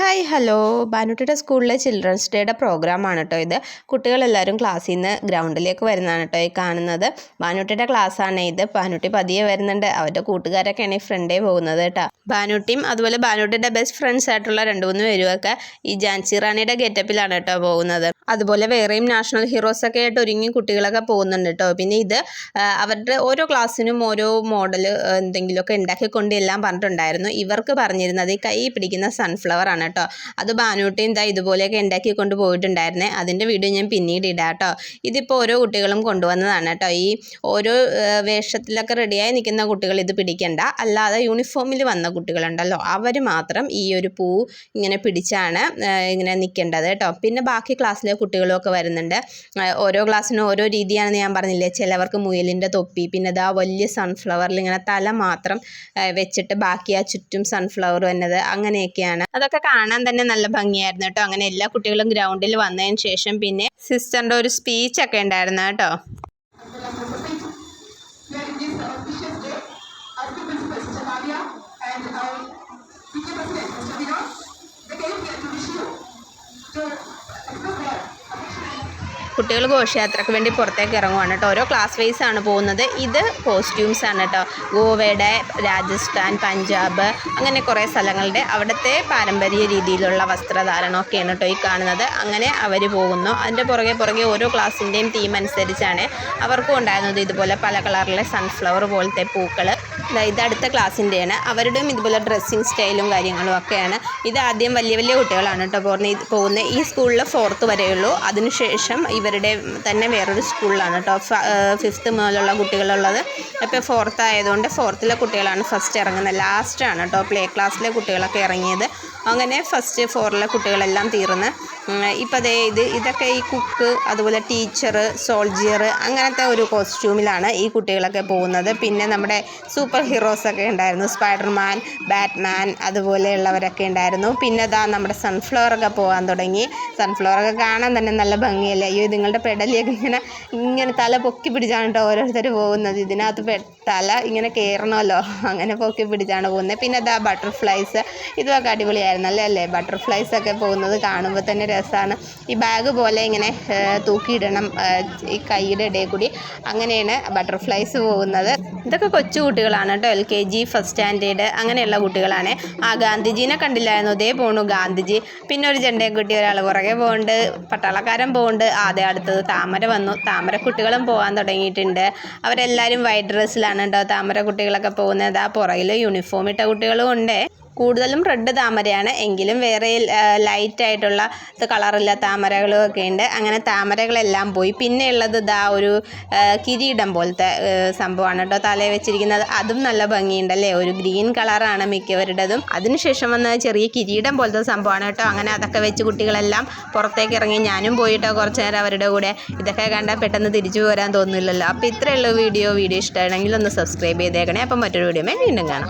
Hi hello ബാനുട്ടിയുടെ സ്കൂളിലെ children's ഡേയുടെ പ്രോഗ്രാമാണ് കേട്ടോ ഇത്. കുട്ടികളെല്ലാവരും ക്ലാസ്സിൽ നിന്ന് ഗ്രൗണ്ടിലേക്ക് വരുന്നതാണ് കേട്ടോ ഈ കാണുന്നത്. ബാനുട്ടിയുടെ ക്ലാസ്സാണ് ഇത്. ബാനുട്ടി പതിയെ വരുന്നുണ്ട്. അവരുടെ കൂട്ടുകാരൊക്കെയാണ് ഈ ഫ്രണ്ടേ പോകുന്നത് കേട്ടോ ബാനുട്ടിയും അതുപോലെ ബാനുട്ടിയുടെ ബെസ്റ്റ് ഫ്രണ്ട്സ് ആയിട്ടുള്ള രണ്ട് മൂന്ന് പേരുമൊക്കെ ഈ ജാൻസി റാണിയുടെ ഗെറ്റപ്പിലാണ് കേട്ടോ പോകുന്നത്. അതുപോലെ വേറെയും നാഷണൽ ഹീറോസ് ഒക്കെ ആയിട്ട് ഒരുങ്ങി കുട്ടികളൊക്കെ പോകുന്നുണ്ട് കേട്ടോ. പിന്നെ ഇത് അവരുടെ ഓരോ ക്ലാസ്സിനും ഓരോ മോഡൽ എന്തെങ്കിലുമൊക്കെ ഉണ്ടാക്കിക്കൊണ്ട് എല്ലാം പറഞ്ഞിട്ടുണ്ടായിരുന്നു. ഇവർക്ക് പറഞ്ഞിരുന്നത് ഈ കൈ പിടിക്കുന്ന സൺഫ്ലവർ ആണ് കേട്ടോ. അത് ബാനൂട്ടിയും ഇതാ ഇതുപോലെയൊക്കെ ഉണ്ടാക്കിക്കൊണ്ട് പോയിട്ടുണ്ടായിരുന്നേ. അതിന്റെ വീഡിയോ ഞാൻ പിന്നീട് ഇടാം കേട്ടോ. ഇതിപ്പോൾ ഓരോ കുട്ടികളും കൊണ്ടുവന്നതാണ് കേട്ടോ. ഈ ഓരോ വേഷത്തിലൊക്കെ റെഡിയായി നിൽക്കുന്ന കുട്ടികൾ ഇത് പിടിക്കണ്ട. അല്ലാതെ യൂണിഫോമിൽ വന്ന കുട്ടികളുണ്ടല്ലോ. അവർ മാത്രം ഈ ഒരു പൂ ഇങ്ങനെ പിടിച്ചാണ് ഇങ്ങനെ നിൽക്കേണ്ടത് കേട്ടോ. പിന്നെ ബാക്കി ക്ലാസ്സിലെ കുട്ടികളും ഒക്കെ വരുന്നുണ്ട് ഓരോ ക്ലാസ്സിനും ഓരോ രീതിയാണെന്ന് ഞാൻ പറഞ്ഞില്ലേ? ചിലവർക്ക് മുയലിന്റെ തൊപ്പി പിന്നെ ഇതാ വലിയ സൺഫ്ലവറിൽ ഇങ്ങനെ തല മാത്രം വെച്ചിട്ട് ബാക്കി ആ ചുറ്റും സൺഫ്ലവർ വന്നത് അങ്ങനെയൊക്കെയാണ്. അതൊക്കെ കാണാൻ തന്നെ നല്ല ഭംഗിയായിരുന്നു കേട്ടോ. അങ്ങനെ എല്ലാ കുട്ടികളും ഗ്രൗണ്ടിൽ വന്നതിന് ശേഷം പിന്നെ സിസ്റ്ററിന്റെ ഒരു സ്പീച്ച് ഒക്കെ ഉണ്ടായിരുന്നു കേട്ടോ. You കുട്ടികൾ ഘോഷയാത്രയ്ക്ക് വേണ്ടി പുറത്തേക്ക് ഇറങ്ങുവാണ് കേട്ടോ. ഓരോ ക്ലാസ് വൈസ് ആണ് പോകുന്നത്. ഇത് കോസ്റ്റ്യൂംസ് ആണ് കേട്ടോ. ഗോവയുടെ രാജസ്ഥാൻ പഞ്ചാബ് അങ്ങനെ കുറേ സ്ഥലങ്ങളുടെ അവിടുത്തെ പാരമ്പര്യ രീതിയിലുള്ള വസ്ത്രധാരണമൊക്കെയാണ് കേട്ടോ ഈ കാണുന്നത്. അങ്ങനെ അവർ പോകുന്നു. അതിന്റെ പുറകെ പുറകെ ഓരോ ക്ലാസ്സിന്റെയും തീം അനുസരിച്ചാണ് അവർക്കും ഉണ്ടായിരുന്നത് ഇതുപോലെ പല കളറിലെ സൺഫ്ലവർ പോലത്തെ പൂക്കൾ ഇത് അടുത്ത ക്ലാസ്സിന്റെയാണ്. അവരുടെയും ഇതുപോലെ ഡ്രസ്സിങ് സ്റ്റൈലും കാര്യങ്ങളും ഒക്കെയാണ്. ഇത് ആദ്യം വലിയ വലിയ കുട്ടികളാണ് കേട്ടോ പോകുന്നത് പോകുന്നത്. ഈ സ്കൂളിൽ ഫോർത്ത് വരെയുള്ളൂ അതിനുശേഷം ഇവരുടെ തന്നെ വേറൊരു സ്കൂളിലാണ് കേട്ടോ. ഫിഫ്ത്ത് മുതലുള്ള കുട്ടികളുള്ളത്. ഇപ്പോൾ ഫോർത്ത് ആയതുകൊണ്ട് ഫോർത്തിലെ കുട്ടികളാണ് ഫസ്റ്റ് ഇറങ്ങുന്നത്. ലാസ്റ്റാണ് കേട്ടോ. പ്ലേ ക്ലാസ്സിലെ കുട്ടികളൊക്കെ ഇറങ്ങിയത്. അങ്ങനെ ഫസ്റ്റ് ഫോറിലെ കുട്ടികളെല്ലാം തീർന്ന്. ഇപ്പം അതേ ഇത് ഇതൊക്കെ ഈ കുക്ക് അതുപോലെ ടീച്ചർ സോൾജിയർ അങ്ങനത്തെ ഒരു കോസ്റ്റ്യൂമിലാണ് ഈ കുട്ടികളൊക്കെ പോകുന്നത്. പിന്നെ നമ്മുടെ സൂപ്പർ ഹീറോസൊക്കെ ഉണ്ടായിരുന്നു. സ്പൈഡർമാൻ ബാറ്റ്മാൻ അതുപോലെയുള്ളവരൊക്കെ ഉണ്ടായിരുന്നു. പിന്നെ അതാ നമ്മുടെ സൺഫ്ലവറൊക്കെ പോകാൻ തുടങ്ങി. സൺഫ്ലവറൊക്കെ കാണാൻ തന്നെ നല്ല ഭംഗിയല്ലേ? അയ്യോ നിങ്ങളുടെ പെടലിയൊക്കെ ഇങ്ങനെ ഇങ്ങനെ തല പൊക്കി പിടിച്ചാണ് കേട്ടോ ഓരോരുത്തർ പോകുന്നത്. ഇതിനകത്ത് തല ഇങ്ങനെ കയറണമല്ലോ അങ്ങനെ പൊക്കി പിടിച്ചാണ് പോകുന്നത്. പിന്നെ അതാ ബട്ടർഫ്ലൈസ് ഇതൊക്കെ അടിപൊളിയായിരുന്നു അല്ലേ അല്ലേ? ബട്ടർഫ്ലൈസ് ഒക്കെ പോകുന്നത് കാണുമ്പോൾ തന്നെ രസമാണ് ഈ ബാഗ് പോലെ ഇങ്ങനെ തൂക്കിയിടണം ഈ കൈയുടെ ഇടയിൽ കൂടി. അങ്ങനെയാണ് ബട്ടർഫ്ലൈസ് പോകുന്നത്. ഇതൊക്കെ കൊച്ചു കുട്ടികളാണ് കേട്ടോ L K G first standard അങ്ങനെയുള്ള കുട്ടികളാണ്. ആ ഗാന്ധിജീനെ കണ്ടില്ലായിരുന്നു ഇതേ പോണു ഗാന്ധിജി. പിന്നെ ഒരു ചെണ്ടയും കുട്ടി ഒരാൾ പുറകെ പോകുന്നുണ്ട് പട്ടാളക്കാരൻ പോകുന്നുണ്ട് ആദ്യം അടുത്തത് താമര വന്നു. താമര കുട്ടികളും പോകാൻ തുടങ്ങിയിട്ടുണ്ട്. അവരെല്ലാവരും വൈറ്റ് ഡ്രസ്സിലാണ് കേട്ടോ താമര കുട്ടികളൊക്കെ പോകുന്നത്. ആ പുറകിൽ യൂണിഫോം ഇട്ട കുട്ടികളും ഉണ്ട്. കൂടുതലും റെഡ് താമരയാണ്. എങ്കിലും വേറെ ലൈറ്റ് ആയിട്ടുള്ള കളറുള്ള താമരകളും ഒക്കെ ഉണ്ട്. അങ്ങനെ താമരകളെല്ലാം പോയി. പിന്നെ ഉള്ളത് ഇതാ ഒരു കിരീടം പോലത്തെ സംഭവമാണ് കേട്ടോ. തലയിൽ വെച്ചിരിക്കുന്നത്. അതും നല്ല ഭംഗിയുണ്ടല്ലേ? ഒരു ഗ്രീൻ കളറാണ് മിക്കവരുടേതും. അതിനുശേഷം വന്ന ചെറിയ കിരീടം പോലത്തെ സംഭവമാണ് കേട്ടോ. അങ്ങനെ അതൊക്കെ വെച്ച് കുട്ടികളെല്ലാം പുറത്തേക്ക് ഇറങ്ങി ഞാനും പോയിട്ടോ കുറച്ച് നേരം അവരുടെ കൂടെ. ഇതൊക്കെ കണ്ടാൽ പെട്ടെന്ന് തിരിച്ചു പോരാൻ തോന്നില്ലല്ലോ. അപ്പോൾ ഇത്രയുള്ള വീഡിയോ. വീഡിയോ ഇഷ്ടമാണെങ്കിൽ ഒന്ന് സബ്സ്ക്രൈബ് ചെയ്തേക്കണേ. അപ്പം മറ്റൊരു വീഡിയോ വീണ്ടും കാണാം.